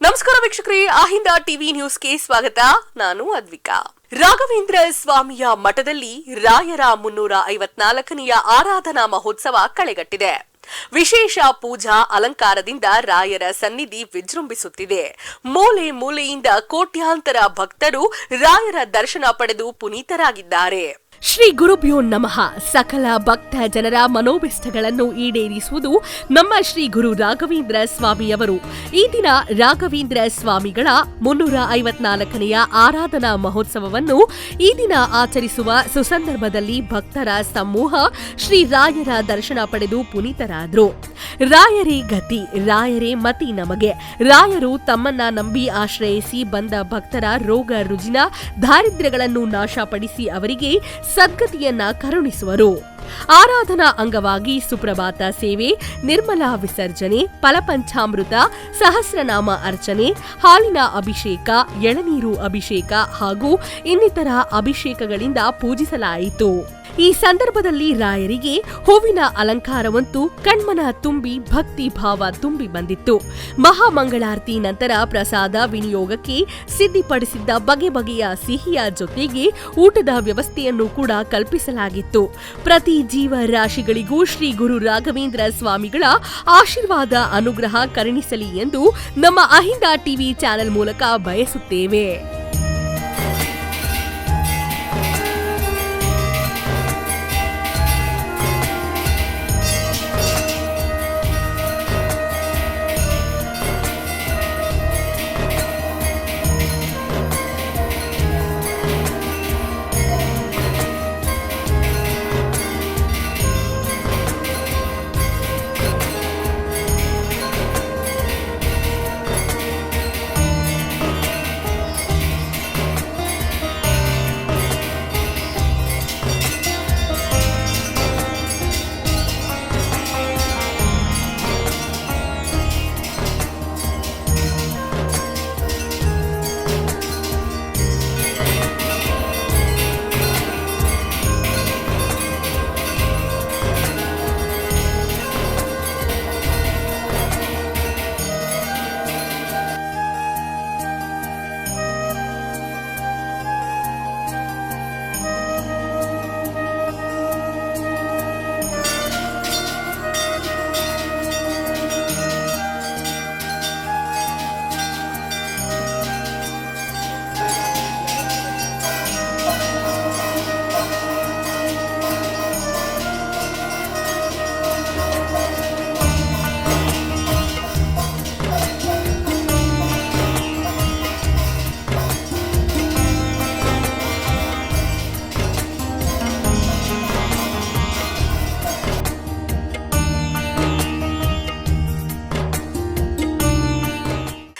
ನಮಸ್ಕಾರ ವೀಕ್ಷಕರೇ ಅಹಿಂದ ಟಿವಿ ನ್ಯೂಸ್ಗೆ ಸ್ವಾಗತ. ನಾನು ಅದ್ವಿಕಾ. ರಾಘವೇಂದ್ರ ಸ್ವಾಮಿಯ ಮಠದಲ್ಲಿ ರಾಯರ ಮುನ್ನೂರ ಐವತ್ನಾಲ್ಕನೆಯ ಆರಾಧನಾ ಮಹೋತ್ಸವ ಕಳೆಗಟ್ಟಿದೆ. ವಿಶೇಷ ಪೂಜಾ ಅಲಂಕಾರದಿಂದ ರಾಯರ ಸನ್ನಿಧಿ ವಿಜೃಂಭಿಸುತ್ತಿದೆ. ಮೂಲೆ ಮೂಲೆಯಿಂದ ಕೋಟ್ಯಾಂತರ ಭಕ್ತರು ರಾಯರ ದರ್ಶನ ಪಡೆದು ಪುನೀತರಾಗಿದ್ದಾರೆ. ಶ್ರೀ ಗುರುಭ್ಯೋ ನಮಃ. ಸಕಲ ಭಕ್ತ ಜನರ ಮನೋಬಿಷ್ಟಗಳನ್ನು ಈಡೇರಿಸುವುದು ನಮ್ಮ ಶ್ರೀ ಗುರು ರಾಘವೇಂದ್ರ ಸ್ವಾಮಿಯವರು ಈ ದಿನ ರಾಘವೇಂದ್ರ ಸ್ವಾಮಿಗಳ ಮುನ್ನೂರ ಐವತ್ನಾಲ್ಕನೆಯ ಆರಾಧನಾ ಮಹೋತ್ಸವವನ್ನು ಈ ದಿನ ಆಚರಿಸುವ ಸುಸಂದರ್ಭದಲ್ಲಿ ಭಕ್ತರ ಸಮೂಹ ಶ್ರೀ ರಾಯರ ದರ್ಶನ ಪಡೆದು ಪುನೀತರಾದರು. ರಾಯರೇ ಗತಿ, ರಾಯರೇ ಮತಿ ನಮಗೆ. ರಾಯರು ತಮ್ಮನ್ನ ನಂಬಿ ಆಶ್ರಯಿಸಿ ಬಂದ ಭಕ್ತರ ರೋಗ ರುಜಿನ ದಾರಿದ್ರ್ಯಗಳನ್ನು ನಾಶಪಡಿಸಿ ಅವರಿಗೆ ಸದ್ಗತಿಯನ್ನ ಕರುಣಿಸುವರು. ಆರಾಧನಾ ಅಂಗವಾಗಿ ಸುಪ್ರಭಾತ ಸೇವೆ, ನಿರ್ಮಲಾ ವಿಸರ್ಜನೆ, ಫಲಪಂಚಾಮೃತ, ಸಹಸ್ರನಾಮ ಅರ್ಚನೆ, ಹಾಲಿನ ಅಭಿಷೇಕ, ಎಳನೀರು ಅಭಿಷೇಕ ಹಾಗೂ ಇನ್ನಿತರ ಅಭಿಷೇಕಗಳಿಂದ ಪೂಜಿಸಲಾಯಿತು. ಈ ಸಂದರ್ಭದಲ್ಲಿ ರಾಯರಿಗೆ ಹೂವಿನ ಅಲಂಕಾರವಂತೂ ಕಣ್ಮನ ತುಂಬಿ ಭಕ್ತಿ ಭಾವ ತುಂಬಿ ಬಂದಿತ್ತು. ಮಹಾಮಂಗಳಾರತಿ ನಂತರ ಪ್ರಸಾದ ವಿನಿಯೋಗಕ್ಕೆ ಸಿದ್ಧಿಪಡಿಸಿದ್ದ ಬಗೆ ಬಗೆಯ ಸಿಹಿಯ ಜೊತೆಗೆ ಊಟದ ವ್ಯವಸ್ಥೆಯನ್ನು ಕೂಡ ಕಲ್ಪಿಸಲಾಗಿತ್ತು. ಪ್ರತಿ ಜೀವ ರಾಶಿಗಳಿಗೂ ಶ್ರೀ ಗುರು ರಾಘವೇಂದ್ರ ಸ್ವಾಮಿಗಳ ಆಶೀರ್ವಾದ ಅನುಗ್ರಹ ಕರುಣಿಸಲಿ ಎಂದು ನಮ್ಮ ಅಹಿಂದ ಟಿವಿ ಚಾನೆಲ್ ಮೂಲಕ ಬಯಸುತ್ತೇವೆ.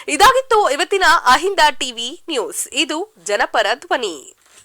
ಇದಾಗಿತ್ತು ಇವತ್ತಿನ ಅಹಿಂದ ಟಿವಿ ನ್ಯೂಸ್. ಇದು ಜನಪರ ಧ್ವನಿ.